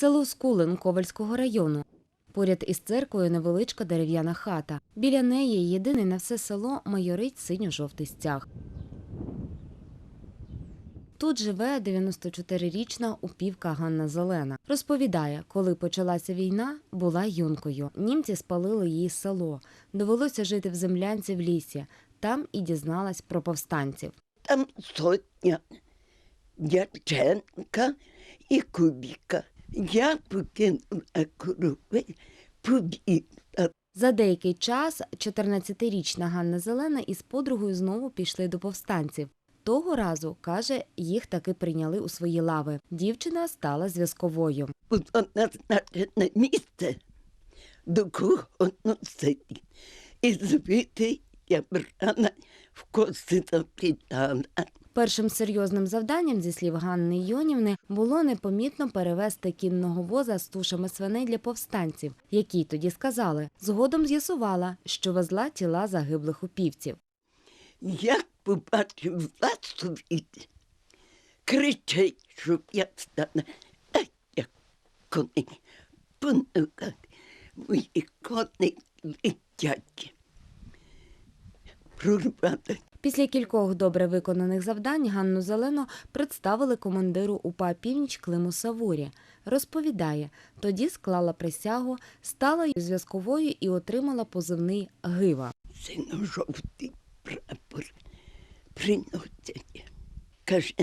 Село Скулин Ковальського району. Поряд із церквою невеличка дерев'яна хата. Біля неї єдиний на все село майорить синьо-жовтий стяг. Тут живе 94-річна упівка Ганна Зелена. Розповідає, коли почалася війна, була юнкою. Німці спалили її село. Довелося жити в землянці в лісі. Там і дізналась про повстанців. Там сотня Дяченка і Кубіка. За деякий час 14-річна Ганна Зелена із подругою знову пішли до повстанців. Того разу, каже, їх таки прийняли у свої лави. Дівчина стала зв'язковою. Назначене місце, до кого носити. І звідти я брала в коси заплітала. Першим серйозним завданням, зі слів Ганни Йонівни, було непомітно перевезти кінного воза з тушами свиней для повстанців, які тоді сказали. Згодом з'ясувала, що везла тіла загиблих упівців. Як побачив віді, кричить, щоб я стала, Ай, як кони по. Мої кони летять. Прорвали Після кількох добре виконаних завдань Ганну Зелену представили командиру УПА «Північ» Климу Савурі. Розповідає, тоді склала присягу, стала зв'язковою і отримала позивний Гива. синьо-жовтий прапор приносять. Каже,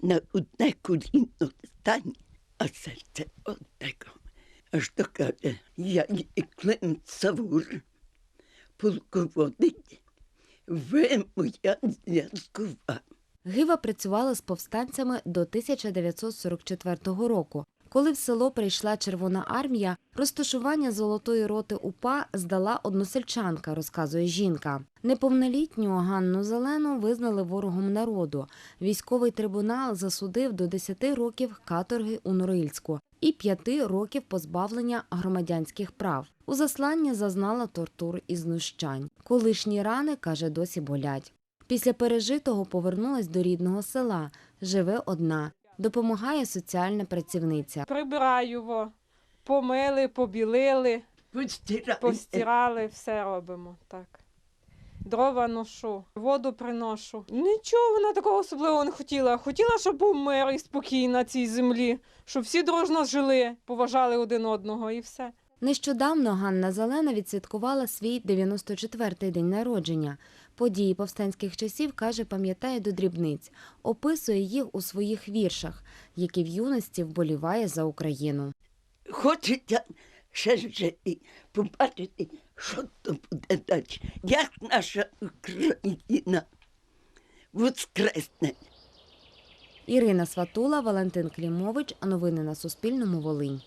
на одне коліно стань, а серце отако. Аж то каже, я є Клим Савур, полководець, ви моя зв'язкова. Гива працювала з повстанцями до 1944 року. Коли в село прийшла Червона армія, розташування золотої роти УПА здала односельчанка, розказує жінка. Неповнолітню Ганну Зелену визнали ворогом народу. Військовий трибунал засудив до 10 років каторги у Норильську і 5 років позбавлення громадянських прав. У засланні зазнала тортур і знущань. Колишні рани, каже, досі болять. Після пережитого повернулась до рідного села. Живе одна. Допомагає соціальна працівниця. Прибираю, во. помили, побілили, постирали, все робимо так. Дрова ношу, воду приношу. Нічого вона такого особливого не хотіла. Хотіла, щоб був мир і спокій на цій землі, щоб всі дружно жили, поважали один одного і все. Нещодавно Ганна Зелена відсвяткувала свій 94-й день народження. Події повстанських часів, каже, пам'ятає до дрібниць, описує їх у своїх віршах, які в юності вболіває за Україну. Хочеться ще жити, побачити, що то буде далі, як наша Україна воскресне. Ірина Сватула, Валентин Клімович. Новини на Суспільному. Волинь.